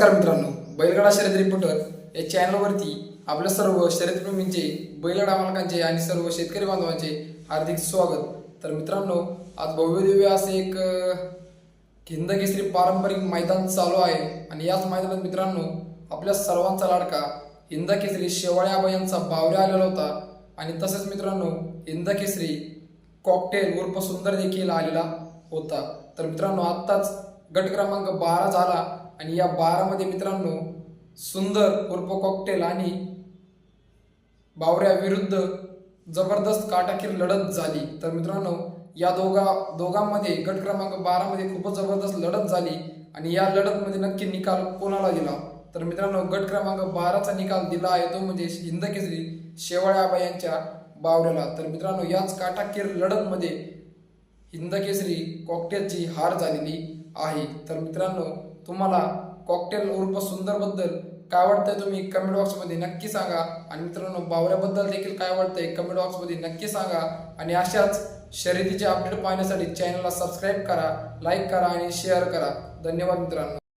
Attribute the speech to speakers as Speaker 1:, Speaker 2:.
Speaker 1: नमस्कार मित्रांनो बैलगाडा शर्यत रिपोर्टर या चॅनलवरती आपल्या सर्व शर्यतप्रेमींचे बैलगाडा मालकांचे आणि सर्व शेतकरी बांधवांचे हार्दिक स्वागत. तर मित्रांनो आज भव्यदिव्य असे एक अं, हिंद केसरी पारंपरिक मैदान चालू आहे. आणि याच मैदानात मित्रांनो आपल्या सर्वांचा लाडका हिंद केसरी शेवाळे आबा यांचा बावऱ्या आलेला होता. आणि तसेच मित्रांनो हिंद केसरी कॉकटेल उर्फ सुंदर देखील आलेला होता. तर मित्रांनो आत्ताच गट क्रमांक बारा झाला. आणि या बारामध्ये मित्रांनो सुंदर उर्फ कॉकटेल आणि बावऱ्या विरुद्ध जबरदस्त काटाकीर लढत झाली. तर मित्रांनो या दोघा दोघांमध्ये गट क्रमांक बारामध्ये खूपच जबरदस्त लढत झाली. आणि या लढतमध्ये नक्की निकाल कोणाला दिला? तर मित्रांनो गट क्रमांक बाराचा निकाल दिला आहे तो म्हणजे हिंद केसरी यांच्या बावऱ्याला. तर मित्रांनो याच काटाकीर लढतमध्ये हिंद केसरी कॉकटेलची हार झालेली आहे. तर मित्रांनो तुम्हाला कॉकटेल उर्फ सुंदरबद्दल काय वाटतंय तुम्ही कमेंट बॉक्समध्ये नक्की सांगा. आणि मित्रांनो बावऱ्याबद्दल देखील काय वाटतंय कमेंट बॉक्समध्ये नक्की सांगा. आणि अशाच शर्यतीचे अपडेट पाहण्यासाठी चॅनलला सबस्क्राईब करा लाईक करा आणि शेअर करा. धन्यवाद मित्रांनो.